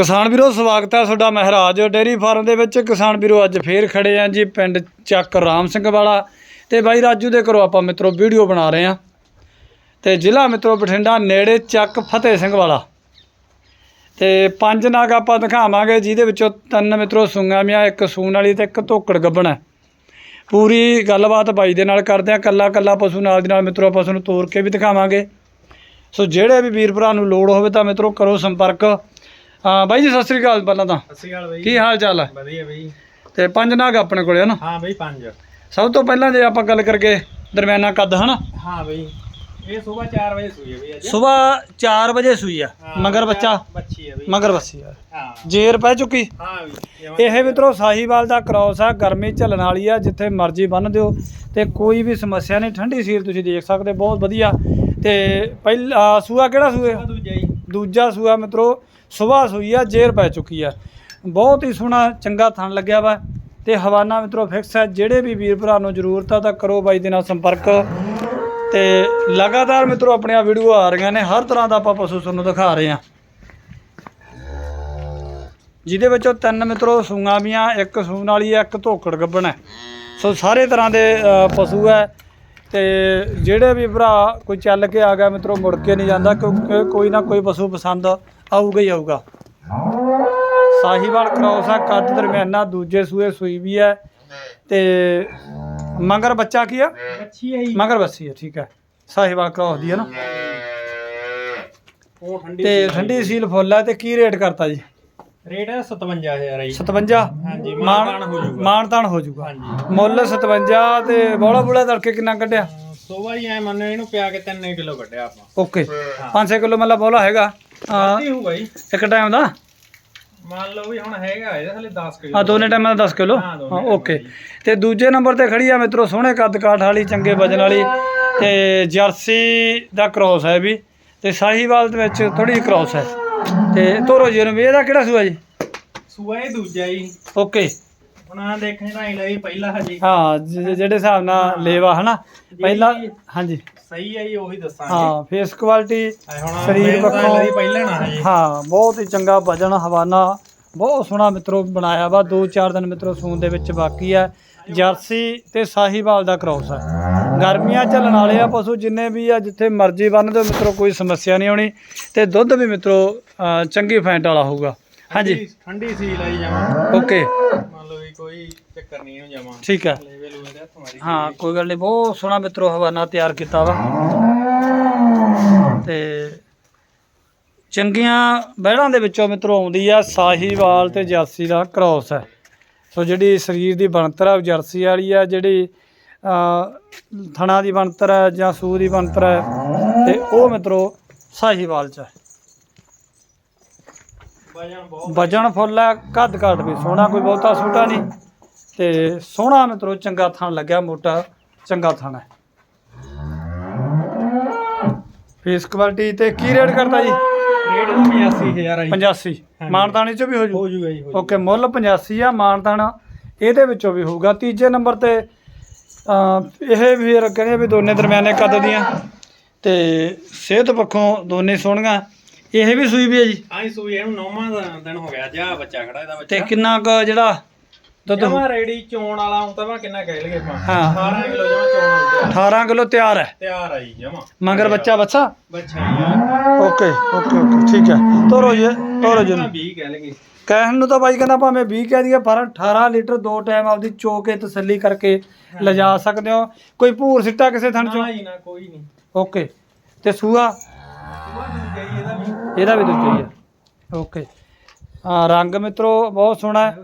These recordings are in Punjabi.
ਕਿਸਾਨ ਵੀਰੋ, ਸਵਾਗਤ ਹੈ ਤੁਹਾਡਾ ਮਹਾਰਾਜ ਡੇਅਰੀ ਫਾਰਮ ਦੇ ਵਿੱਚ। ਕਿਸਾਨ ਵੀਰੋ, ਅੱਜ ਫੇਰ ਖੜੇ ਆਂ ਜੀ ਪਿੰਡ ਚੱਕ ਰਾਮ ਸਿੰਘ ਵਾਲਾ। ਤੇ ਬਾਈ ਰਾਜੂ ਦੇ ਘਰੋਂ ਆਪਾਂ ਮਿੱਤਰੋ ਵੀਡੀਓ ਬਣਾ ਰਹੇ ਆਂ ਤੇ ਜ਼ਿਲ੍ਹਾ ਮਿੱਤਰੋ ਬਠਿੰਡਾ ਨੇੜੇ ਚੱਕ ਫਤਿਹ ਸਿੰਘ ਵਾਲਾ। ਤੇ ਪੰਜ ਨਾਗ ਆਪਾਂ ਦਿਖਾਵਾਂਗੇ, ਜਿਹਦੇ ਵਿੱਚੋਂ ਤਿੰਨ ਮਿੱਤਰੋ ਸੂੰਗਾ ਮੀਆਂ, ਇੱਕ ਸੂਣ ਵਾਲੀ ਤੇ ਇੱਕ ਧੋਕੜ ਗੱਬਣ ਹੈ। ਪੂਰੀ ਗੱਲਬਾਤ ਬਾਈ ਦੇ ਨਾਲ ਕਰਦੇ ਆਂ ਕੱਲਾ ਕੱਲਾ ਪਸ਼ੂ ਨਾਲ ਦੀ ਨਾਲ ਮਿੱਤਰੋ ਪਸ਼ੂ ਨੂੰ ਤੋਰ ਕੇ ਵੀ ਦਿਖਾਵਾਂਗੇ। ਸੋ ਜਿਹੜੇ ਵੀ ਵੀਰ ਭਰਾ ਨੂੰ ਲੋੜ ਹੋਵੇ ਤਾਂ ਮਿੱਤਰੋ ਕਰੋ ਸੰਪਰਕ। ਹਾਂ ਬਾਈ ਜੀ ਸਤਿ ਸ੍ਰੀ ਅਕਾਲ ਪਹਿਲਾਂ ਤਾਂ। ਸਤਿ ਸ਼੍ਰੀ ਅਕਾਲ ਬਈ। ਕੀ ਹਾਲ ਚਾਲ ਹੈ ਵਧੀਆ ਬਈ। ਤੇ ਪੰਜ ਨਾਗ ਆਪਣੇ ਕੋਲੇ ਹਨ? ਹਾਂ ਬਈ ਪੰਜ। ਸਭ ਤੋਂ ਪਹਿਲਾਂ ਜੇ ਆਪਾਂ ਗੱਲ ਕਰਗੇ ਦਰਮਿਆਨਾ ਕੱਦ ਹਨ? ਹਾਂ ਬਈ। ਇਹ ਸਵੇਰ 4 ਵਜੇ ਸੂਈ ਹੈ ਬਈ ਅੱਜ। ਸਵੇਰ 4 ਵਜੇ ਸੂਈ ਆ। ਮਗਰ ਬੱਚਾ? ਬੱਚੀ ਹੈ ਬਈ। ਮਗਰ ਬੱਸੀ ਆ। ਹਾਂ। ਜੇਰ ਪੈ ਚੁੱਕੀ? ਹਾਂ ਬਈ ਇਹ ਮਿੱਤਰੋ ਸਾਹੀਵਾਲ ਦਾ ਕ੍ਰੋਸ ਆ ਗਰਮੀ ਝੱਲਣ ਵਾਲੀ ਆ ਜਿੱਥੇ ਮਰਜ਼ੀ ਬੰਨ ਦਿਓ। ਤੇ ਕੋਈ ਵੀ ਸਮੱਸਿਆ ਨਹੀਂ ਠੰਡੀ ਸੀਲ ਤੁਸੀਂ ਦੇਖ ਸਕਦੇ ਬਹੁਤ ਵਧੀਆ। ਤੇ ਪਹਿਲਾ ਸੂਆ ਕਿਹੜਾ ਸੂਏ? ਦੂਜਾ ਦੂਜਾ ਸੂਆ ਮਿੱਤਰੋ, ਸੁਬਾਹ ਸੂਈ ਆ, ਜੇਰ ਪੈ ਚੁੱਕੀ ਆ। ਬਹੁਤ ਹੀ ਸੋਹਣਾ, ਚੰਗਾ ਥਣ ਲੱਗਿਆ ਵਾ। ਤੇ ਹਵਾਨਾ ਮਿੱਤਰੋ ਫਿਕਸ ਹੈ ਜਿਹੜੇ ਵੀ ਵੀਰ ਭਰਾ ਨੂੰ ਜ਼ਰੂਰਤ ਆ, ਤਾਂ ਕਰੋ ਬਾਈ ਦੇ ਨਾਲ ਸੰਪਰਕ। ਤੇ ਲਗਾਤਾਰ ਮਿੱਤਰੋ, ਆਪਣੀਆਂ ਵੀਡੀਓ ਆ ਰਹੀਆਂ ਨੇ। ਹਰ ਤਰ੍ਹਾਂ ਦਾ ਆਪਾਂ ਪਸ਼ੂ ਤੁਹਾਨੂੰ ਦਿਖਾ ਰਹੇ ਆ ਜਿਹਦੇ ਵਿੱਚੋਂ ਤਿੰਨ ਮਿੱਤਰੋ, ਸੂਆਂ ਵੀਆਂ ਇੱਕ ਸੂਣ ਵਾਲੀ ਹੈ ਇੱਕ ਧੋਕੜ ਗੱਬਣ ਹੈ ਸੋ ਸਾਰੇ ਤਰ੍ਹਾਂ ਦੇ ਪਸ਼ੂ ਹੈ ਤੇ ਜਿਹੜੇ ਵੀ ਭਰਾ ਕੋਈ ਚੱਲ ਕੇ ਆ ਗਿਆ ਮਿੱਤਰੋ ਮੁੜ ਕੇ ਨਹੀਂ ਜਾਂਦਾ ਕਿਉਂਕਿ ਕੋਈ ਨਾ ਕੋਈ ਪਸ਼ੂ ਪਸੰਦ ਆਊਗਾ ਹੀ ਆਊਗਾ। ਸਾਹੀਵਾਲ ਕ੍ਰੋਸ ਆ ਕੱਦ ਦਰਮਿਆਨਾ ਦੂਜੇ ਸੂਏ ਸੂਈ ਵੀ ਹੈ। ਤੇ ਮਗਰ ਬੱਚਾ ਕੀ ਆ? ਬੱਚੀ ਹੈ ਮਗਰ ਬੱਸੀ ਹੈ ਠੀਕ ਹੈ। ਸਾਹੀਵਾਲ ਕ੍ਰੋਸ ਦੀ ਹੈ ਨਾ। ਉਹ ਠੰਡੀ ਤੇ ਠੰਡੀ ਸੀਲ ਫੁੱਲ ਹੈ ਤੇ ਕੀ ਰੇਟ ਕਰਤਾ ਜੀ? ਰੇਟ ਹੈ 57000 ਜੀ। 57 ਹਾਂਜੀ ਮਾਨਤਾਨ ਹੋ ਜਾਊਗਾ। ਮਾਨਤਾਨ ਹੋ ਜਾਊਗਾ। ਹਾਂਜੀ। ਮੁੱਲ 57 ਤੇ ਬੋਲਾ ਬੋਲਾ ਤੜਕੇ ਕਿੰਨਾ ਕੱਢਿਆ? ਸੋਵਾ ਹੀ ਐ ਮੰਨੋ ਇਹਨੂੰ ਪਿਆ ਕੇ 3 ਕਿਲੋ ਕੱਢਿਆ ਆਪਾਂ। ਓਕੇ। 5-6 ਕਿਲੋ ਮਤਲਬ ਬੋਲਾ ਹੈਗਾ। ਹਾਂ। ਕੀ ਹੋਊਗਾ ਜੀ। ਇੱਕ ਟਾਈਮ ਦਾ? ਮੰਨ ਲਓ ਵੀ ਹੁਣ ਹੈਗਾ ਇਹਦੇ ਥੱਲੇ 10 ਕਿਲੋ। ਆ ਦੋਨੇ ਟਾਈਮਾਂ ਦਾ 10 ਕਿਲੋ? ਹਾਂ, ਹਾਂ ਓਕੇ। ਤੇ ਦੂਜੇ ਨੰਬਰ ਤੇ ਖੜੀ ਆ ਮਿੱਤਰੋ ਸੋਹਣੇ ਕੱਦ ਕਾਠ ਵਾਲੀ ਚੰਗੇ ਵਜਨ ਵਾਲੀ ਤੇ ਜਰਸੀ ਦਾ ਕ੍ਰੋਸ ਹੈ ਵੀ। ਤੇ ਸਾਹੀਵਾਲ ਦੇ ਵਿੱਚ ਥੋੜੀ ਕ੍ਰੋਸ ਹੈ। ਤੇ ਤੋਰੋ ਜੀ ਨੂੰ ਵੀ ਇਹਦਾ ਕਿਹੜਾ ਸੂਆ ਜੀ? ਸੂਆ ਇਹ ਦੂਜਾ ਜੀ। ਓਕੇ। ਹੁਣ ਆ ਦੇਖਣ ਤਾਂ ਹੀ ਲਈ ਪਹਿਲਾ ਹਜੇ। ਹਾਂ ਜ- ਜਿਹੜੇ ਹਿਸਾਬ ਨਾਲ ਲੇਵਾ ਹਨਾ? ਪਹਿਲਾਂ ਹਾਂਜੀ। ਸਹੀ ਹੈ ਜੀ ਉਹੀ ਦੱਸਾਂਗੇ। ਹਾਂ ਫੇਸ ਕੁਆਲਿਟੀ ਹੁਣ ਸਰੀਰ ਪੱਖੋਂ- ਪਹਿਲਾਂ ਨਾ ਹਜੇ। ਹਾਂ ਬਹੁਤ ਹੀ ਚੰਗਾ ਵਜਨ ਹਵਾਨਾ। ਬਹੁਤ ਸੋਹਣਾ ਮਿੱਤਰੋ ਬਣਾਇਆ ਵਾ। 2-4 ਦਿਨ ਮਿੱਤਰੋ ਸੂਣ ਦੇ ਵਿੱਚ ਬਾਕੀ ਹੈ ਜਰਸੀ ਤੇ ਸਾਹੀਵਾਲ ਦਾ ਕ੍ਰੋਸ ਹੈ ਗਰਮੀਆਂ ਚੱਲਣ ਵਾਲੇ ਆ ਪਸ਼ੂ ਜਿੰਨੇ ਵੀ ਆ ਜਿੱਥੇ ਮਰਜ਼ੀ ਬੰਨ ਦਿਓ ਮਿੱਤਰੋ ਕੋਈ ਸਮੱਸਿਆ ਨਹੀਂ ਆਉਣੀ ਤੇ ਦੁੱਧ ਵੀ ਮਿੱਤਰੋ ਚੰਗੀ ਫੈਂਟ ਵਾਲਾ ਹੋਊਗਾ। ਹਾਂਜੀ। ਠੰਡੀ- ਸੀ ਲਈ ਜਾਵਾਂ ਓਕੇ। ਮੰਨ ਲਓ ਵੀ ਕੋਈ ਚੱਕਰ ਨਹੀਂ ਹੋ ਜਾਵਾਂ ਠੀਕ ਹੱਥ ਮਾਰੀ ਹਾਂ ਕੋਈ ਗੱਲ ਨਹੀਂ ਬਹੁਤ ਸੋਹਣਾ ਮਿੱਤਰੋ ਹਵਾਨਾ ਤਿਆਰ ਕੀਤਾ ਵਾ। ਤੇ ਚੰਗੀਆਂ ਬਹਿੜਾਂ ਦੇ ਵਿੱਚੋਂ ਮਿੱਤਰੋ ਆਉਂਦੀ ਆ ਸਾਹੀਵਾਲ ਤੇ ਜਰਸੀ ਦਾ ਕ੍ਰੋਸ ਹੈ। ਸੋ ਜਿਹੜੀ ਸਰੀਰ ਦੀ ਬਣਤਰ ਆ ਉਹ ਜਰਸੀ ਵਾਲੀ ਆ ਜਿਹੜੀ ਥਣਾ ਦੀ ਬਣਤਰ ਹੈ ਜਾਂ ਸੂ ਦੀ ਬਣਤਰ ਹੈ ਤੇ ਉਹ ਮਿੱਤਰੋ ਸਾਹੀਵਾਲ ਚ ਹੈ। ਵਜਨ ਵਜਨ ਫੁੱਲ ਹੈ ਕੱਦ ਕੱਦ ਵੀ ਸੋਹਣਾ ਕੋਈ ਬਹੁਤਾ ਛੋਟਾ ਨਹੀਂ। ਤੇ ਸੋਹਣਾ ਮਿੱਤਰੋ ਚੰਗਾ ਥਣ ਲੱਗਿਆ ਮੋਟਾ ਚੰਗਾ ਥਣ ਹੈ। ਫੇਸ ਕੁਆਲਿਟੀ ਤੇ ਕੀ ਰੇਟ ਕਰਦਾ ਜੀ? ਰੇਟ ਦਾ 85000 ਆ ਜੀ। 85 ਮਾਨਤਾਣੀ ਚ ਵੀ ਹੋ ਜੂ? ਹੋ ਜੂਗਾ ਜੀ ਓਕੇ ਮੁੱਲ 85 ਆ ਮਾਨਤਾਨ ਇਹਦੇ ਵਿੱਚੋਂ ਵੀ ਹੋਊਗਾ। ਤੀਜੇ ਨੰਬਰ ਤੇ ਅਹ, ਇਹ ਵੀ ਕਹਿੰਦੇ ਵੀ ਦੋਨੇ ਦਰਮਿਆਨੇ ਕੱਦ ਦੀਆਂ ਤੇ ਸਿਹਤ ਪੱਖੋਂ ਦੋਨੇ ਸੋਹਣੀਆਂ। ਇਹ ਵੀ ਸੂਈ ਵੀ ਹੈ ਜੀ। ਆਈ ਸੂਈ ਇਹਨੂੰ ਨੌਵਾਂ ਦਾ ਦਿਨ ਹੋ ਗਿਆ ਜਾ ਬੱਚਾ ਖੜਾ ਇਹਦਾ ਤੇ ਬੱਚਾ ਕਿੰਨਾ ਕੁ ਜਿਹੜਾ ਦੁੱਧ ਜਮਾ ਰੈਡੀ ਚੋਣ ਵਾਲਾ ਹੁਣ ਤਾਂ ਮੈਂ ਕਿੰਨਾ ਕਹਿ ਲਈਏ ਆਪਾਂ। ਹਾਂ। 18 ਕਿਲੋ ਜਮਾ ਚੋਣ ਵਾਲਾ 18 ਕਿਲੋ ਤਿਆਰ ਹੈ। ਤਿਆਰ ਆ ਜੀ ਜਮਾ। ਮਗਰ ਬੱਚਾ ਬੱਚਾ? ਬੱਚਾ। ਹੀ ਆ ਓਕੇ ਓਕੇ ਓਕੇ ਠੀਕ ਹੈ। ਤੋਰੋ ਜੀ ਤੋਰੋ ਜੀ ਮੈਂ 20 ਕਹਿ ਲਈਏ। ਕਹਿਣ ਨੂੰ ਤਾਂ ਬਾਈ ਕਹਿੰਦਾ ਭਾਵੇਂ 20 ਕਹਿ ਦਈਏ ਪਰ 18 ਲੀਟਰ ਦੋ ਟਾਈਮ ਆਪਦੀ ਚੋ ਕੇ ਤਸੱਲੀ ਕਰਕੇ ਲਿਜਾ ਸਕਦੇ ਹੋ। ਕੋਈ ਭੂਰ ਸਿੱਟਾ ਕਿਸੇ ਥਣ ਚੋਂ? ਨਾ ਜੀ ਨਾ ਕੋਈ ਨਹੀਂ। ਓਕੇ ਤੇ ਸੂਆ? ਇਹਦਾ ਵੀ ਵੀ ਦੂਜਾ ਹੀ ਆ। ਓਕੇ ਆ ਰੰਗ ਮਿੱਤਰੋ ਬਹੁਤ ਸੋਹਣਾ ਹੈ।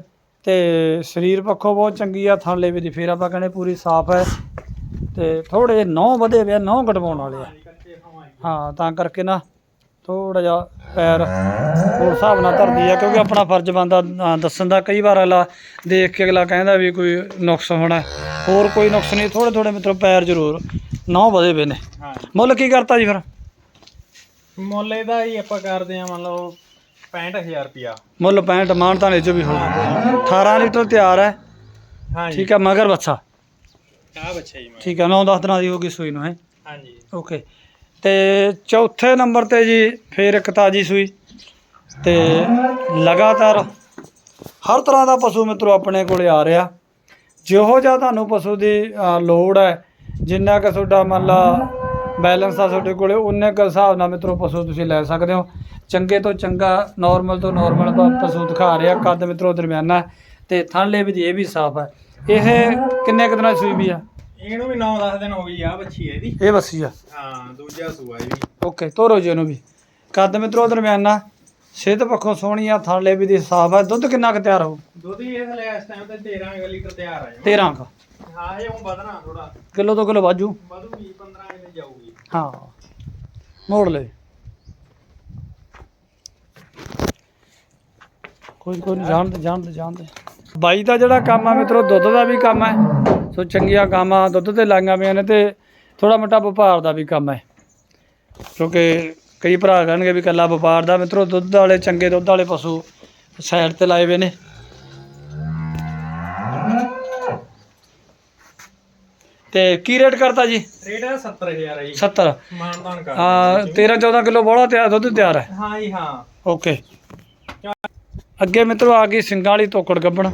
ਤੇ ਸਰੀਰ ਪੱਖੋਂ ਬਹੁਤ ਚੰਗੀ ਆ ਥਣ ਲੇਵੇ ਦੀ। ਫੇਰ ਆਪਾਂ ਕਹਿੰਦੇ ਪੂਰੀ ਸਾਫ਼ ਹੈ। ਤੇ ਥੋੜੇ ਨੌ ਵਧੇ ਵੇ ਨੌ ਘਟਵਾਉਣ ਵਾਲੇ ਆ। ਹਾਂ ਤਾਂ ਕਰਕੇ ਨਾ ਥੋੜਾ ਜਿਹਾ ਪੈਰ ਹੋਰ ਹਿਸਾਬ ਨਾਲ ਧਰਦੀ ਆ ਕਿਉਂਕਿ ਆਪਣਾ ਫਰਜ਼ ਬੰਦਾ ਦੱਸਣ ਦਾ। ਕਈ ਵਾਰ ਅਗਲਾ ਦੇਖ ਕੇ ਅਗਲਾ ਕਹਿੰਦਾ ਵੀ ਕੋਈ ਨੁਕਸ ਹੋਣਾ। ਹੋਰ ਕੋਈ ਨੁਕਸ ਨਹੀਂ ਥੋੜੇ ਥੋੜੇ ਮਿੱਤਰੋ ਪੈਰ ਜ਼ਰੂਰ ਨੌ ਵਧੇ ਵੇ ਨੇ। ਮੁੱਲ ਕੀ ਕਰਤਾ ਜੀ ਫਿਰ? ਮੁੱਲ ਇਹਦਾ ਹੀ ਆਪਾਂ ਕਰਦੇ ਆ ਮੰਨ ਲਓ 65000 ਰੁਪਿਆ ਮੁੱਲ 65 ਮਾਨਤਾਂ ਨੇ ਚ ਵੀ ਹੋ 18 ਲੀਟਰ ਤਿਆਰ ਹੈ। ਹਾਂ ਜੀ ਠੀਕ ਹੈ ਮਗਰ ਬੱਚਾ। ਆ ਬੱਚਾ ਜੀ ਠੀਕ ਹੈ 9-10 ਦਿਨਾਂ ਦੀ ਹੋ ਗਈ ਸੂਈ ਨੂੰ ਹੈ? ਹਾਂਜੀ। ਓਕੇ। ਤੇ ਚੌਥੇ ਨੰਬਰ ਤੇ ਜੀ ਫੇਰ ਇੱਕ ਤਾਜੀ ਸੂਈ ਤੇ ਲਗਾਤਾਰ ਹਰ ਤਰ੍ਹਾਂ ਦਾ ਪਸ਼ੂ ਮਿੱਤਰੋ ਆਪਣੇ ਕੋਲੇ ਆ ਰਿਹਾ। ਜਿਹੋ ਜਿਹਾ ਤੁਹਾਨੂੰ ਪਸ਼ੂ ਦੀ ਲੋੜ ਹੈ, ਜਿੰਨਾ ਕੁ ਤੁਹਾਡਾ ਮੰਨ ਲਾ ਬੈਲੈਂਸ ਆ ਤੁਹਾਡੇ ਕੋਲੇ ਉਨੇ ਕੁ ਹਿਸਾਬ ਨਾਲ ਮਿੱਤਰੋ ਪਸ਼ੂ ਤੁਸੀਂ ਲੈ ਸਕਦੇ ਹੋ। ਚੰਗੇ ਤੋਂ ਚੰਗਾ ਨਾਰਮਲ ਤੋਂ ਨਾਰਮਲ ਪਸ਼ੂ ਦਿਖਾ ਰਿਹਾ ਕੱਦ ਮਿੱਤਰੋ ਦਰਮਿਆਨਾ ਹੈ ਤੇ ਥਣਲੇ ਵੀ ਇਹ ਵੀ ਸਾਫ਼ ਹੈ। ਇਹ ਕਿੰਨੇ ਕੁ ਦਿਨਾਂ ਸੂਈ ਵੀ ਆ? ਇਹਨੂੰ ਵੀ 9-10 ਦਿਨ ਹੋ ਗਈ ਆ ਬੱਚੀ ਇਹਦੀ। ਇਹ ਵੱਸੀ ਆ। ਹਾਂ ਦੂਜਾ ਸੂਆ ਇਹ ਵੀ। ਓਕੇ ਤੋਰੋ ਜੀ ਇਹਨੂੰ ਵੀ। ਕੱਦ ਮਿੱਤਰੋ ਦਰਮਿਆਨਾ ਸਿਹਤ ਪੱਖੋਂ ਸੋਹਣੀ ਆ ਥਣਲੇ ਵੀ ਦੀ ਸਾਫ਼ ਹੈ ਦੁੱਧ ਕਿੰਨਾ ਕੁ ਤਿਆਰ ਹੋਊ ਦੁੱਧ ਹੀ ਇਹ ਹਲੇ ਇਸ ਟਾਈਮ ਤੇ 13 ਲੀਟਰ ਤਿਆਰ ਆ ਜੀ। 13 ਕੁ। ਹਾਂ ਇਹ ਹੁਣ ਵਧਣਾ ਥੋੜਾ ਕਿਲੋ ਤੋਂ ਕਿਲੋ ਵਾਜੂ ਵਧੂਗੀ 15 ਕਿਲੇ ਜਾਊਗੀ। ਹਾਂ। ਮੋੜ ਲੈ ਕੋਈ ਕੋਈ ਨਹੀਂ ਜਾਣਦੇ ਜਾਣਦੇ ਜਾਣਦੇ ਬਾਈ ਦਾ ਜਿਹੜਾ ਕੰਮ ਆ ਮਿੱਤਰੋ ਦੁੱਧ ਦਾ ਵੀ ਕੰਮ ਹੈ ਸੋ ਚੰਗੀਆਂ ਕਾਮਾਂ ਦੁੱਧ ਤੇ ਲਾਈਆਂ ਪਈਆਂ ਨੇ ਤੇ ਥੋੜਾ ਮੋਟਾ ਵਪਾਰ ਦਾ ਵੀ ਕੰਮ ਹੈ। ਕਿਉਂਕਿ ਕਈ ਭਰਾ ਕਹਿਣਗੇ ਵੀ ਕੱਲਾ ਵਪਾਰ ਦਾ ਮਿੱਤਰੋ ਦੁੱਧ ਵਾਲੇ ਚੰਗੇ ਦੁੱਧ ਵਾਲੇ ਪਸ਼ੂ ਸਾਈਡ ਤੇ ਲਾਏ ਹੋਏ ਨੇ। ਤੇ ਕੀ ਰੇਟ ਕਰਤਾ ਜੀ? ਰੇਟ ਹੈ 70000 ਆ ਜੀ। 70 ਮਾਨਦਾਨ ਕਰ ਆ 13 14 ਕਿਲੋ ਬੋਲਾ ਤਿਆਰ ਦੁੱਧ ਤਿਆਰ ਹੈ। ਹਾਂ ਜੀ ਹਾਂ। ਓਕੇ। ਅੱਗੇ ਮਿੱਤਰੋ ਆ ਗਈ ਸਿੰਘਾਂ ਵਾਲੀ ਤੋਕੜ ਗੱਬਣ।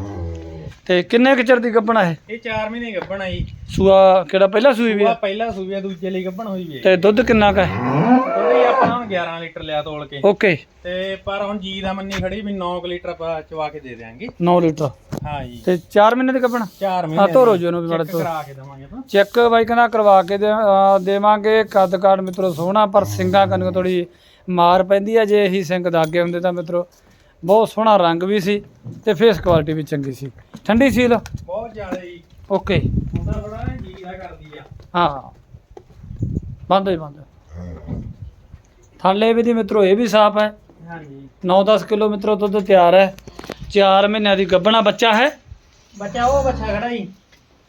ਤੇ ਕਿੰਨੇ ਕੁ ਚਿਰ ਦੀ ਗੱਬਣ ਹੈ ਇਹ? 4 ਮਹੀਨੇ ਗੱਭਣ ਜੀ। ਸੂਆ ਕਿਹੜਾ ਪਹਿਲਾ ਸੂਈ ਵੀ ਸੂਆ ਆ ਪਹਿਲਾ ਸੂਆ ਦੂਜੇ ਲਈ ਗੱਭਣ ਹੋਈ ਵੀ ਹੈ ਤੇ ਦੁੱਧ ਕਿੰਨਾ ਕੁ ਹੈ ਉਹਦੇ ਆਪਾਂ ਹੁਣ 11 ਲੀਟਰ ਲਿਆ ਤੋਲ ਕੇ। ਓਕੇ। ਤੇ ਪਰ ਹੁਣ ਜੀ ਦਾ ਮੰਨੀ ਖੜੀ ਵੀ 9 ਲੀਟਰ ਆਪਾਂ ਚਵਾ ਕੇ ਦੇ ਦੇਾਂਗੇ 9 ਲੀਟਰ। ਹਾਂ ਜੀ। ਤੇ 4 ਮਹੀਨੇ ਦੀ ਗੱਬਣ 4 ਆ ਮਹੀਨੇ ਧੋਰੋ ਜੀ ਉਹਨੂੰ ਵੀ ਬੜਾ ਚੈੱਕ ਕਰਾ ਕੇ ਦਵਾਂਗੇ ਆਪਾਂ। ਚੈੱਕ ਬਾਈ ਕਹਿੰਦਾ ਕਰਵਾ ਕੇ ਦੇ- ਦੇਵਾਂਗੇ। ਕੱਦ ਕਾਠ ਮਿੱਤਰੋ ਸੋਹਣਾ ਪਰ ਸਿੰਘਾਂ ਕੰਨ ਥੋੜੀ ਮਾਰ ਪੈਂਦੀ ਆ। ਜੇ ਇਹੀ ਸਿੰਘ ਦਾਗੇ ਹੁੰਦੇ ਤਾਂ ਮਿੱਤਰੋ ਬਹੁਤ ਸੋਹਣਾ ਰੰਗ ਵੀ ਸੀ ਤੇ ਫੇਸ ਕੁਆਲਿਟੀ ਵੀ ਚੰਗੀ ਸੀ। ਠੰਡੀ ਸੀਲ? ਬਹੁਤ ਜ਼ਿਆਦਾ ਜੀ। ਓਕੇ ਹੁੰਦਾ ਥੋੜਾ ਜੀ ਦਾ ਕਰਦੀ ਆ। ਹਾਂ ਬੰਦ ਹੀ ਬੰਦ ਥਾਲੇ ਵੀ ਦੀ ਮਿੱਤਰੋ ਇਹ ਵੀ ਸਾਫ਼ ਹੈ। ਹਾਂਜੀ। 9-10 ਕਿਲੋ ਮਿੱਤਰੋ ਦੁੱਧ ਤਿਆਰ ਹੈ। 4 ਮਹੀਨਿਆਂ ਦੀ ਗੱਭਣਾ ਬੱਚਾ ਹੈ। ਬੱਚਾ ਉਹ ਬੱਚਾ ਖੜਾ ਜੀ।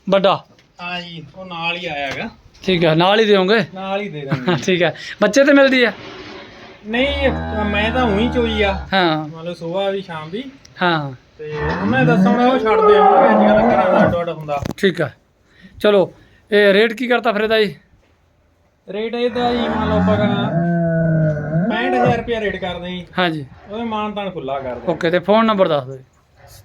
ਵੱਡਾ। ਹਾਂ ਜੀ ਉਹ ਨਾਲ ਹੀ ਆਇਆ ਹੈਗਾ। ਠੀਕ ਹੈ ਨਾਲ ਹੀ ਦਿਓਗੇ? ਨਾਲ ਹੀ ਦੇ ਦਾਂਗੇ। ਠੀਕ ਹੈ। ਬੱਚੇ ਤੇ ਮਿਲਦੀ ਹੈ? ਨਹੀਂ ਮੈਂ ਤਾਂ ਉਹੀ ਚੋਈ ਆ। ਹਾਂ। ਮੰਨ ਲਓ ਸਵੇਰ ਵੀ ਸ਼ਾਮ ਵੀ ਹਾਂ। ਤੇ ਉਹਨੇ ਦੱਸਣਾ ਉਹ ਛੱਡਦੇ ਆਉਣਗੇ ਅੱਜ ਕੱਲ੍ਹ ਘਰਾਂ ਦਾ ਅੱਡ ਅੱਡ ਹੁੰਦਾ। ਠੀਕ ਹੈ ਚਲੋ ਇਹ ਰੇਟ ਕੀ ਕਰਤਾ ਫਿਰ ਇਹਦਾ ਜੀ? ਰੇਟ ਇਹਦਾ ਜੀ ਮੰਨ ਲਓ ਆਪਾਂ ਕਹਾਂ 65000 ਰੁਪਏ ਰੇਟ ਕਰਦੇ ਜੀ। ਹਾਂਜੀ। ਉਹਦੇ ਮਾਨ ਤਾਨ ਖੁੱਲਾ ਕਰਦੇ। ਓਕੇ ਤੇ ਫੋਨ ਨੰਬਰ ਦੱਸ ਦਿਓ ਜੀ।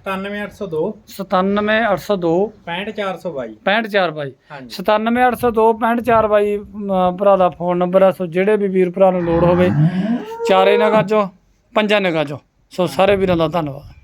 97802 97802 65422 654 ਬਾਈ। ਹਾਂਜੀ। 97802 654 ਬਾਈ ਅਮ, ਭਰਾ ਦਾ ਫੋਨ ਨੰਬਰ ਆ ਸੋ ਜਿਹੜੇ ਵੀ ਵੀਰ ਭਰਾ ਨੂੰ ਲੋੜ ਹੋਵੇ ਚਾਰੇ ਨਗਾਂ ਚੋਂ ਪੰਜਾਂ ਨਗਾਂ ਚੋਂ। ਸੋ ਸਾਰੇ ਵੀਰਾਂ ਦਾ ਧੰਨਵਾਦ।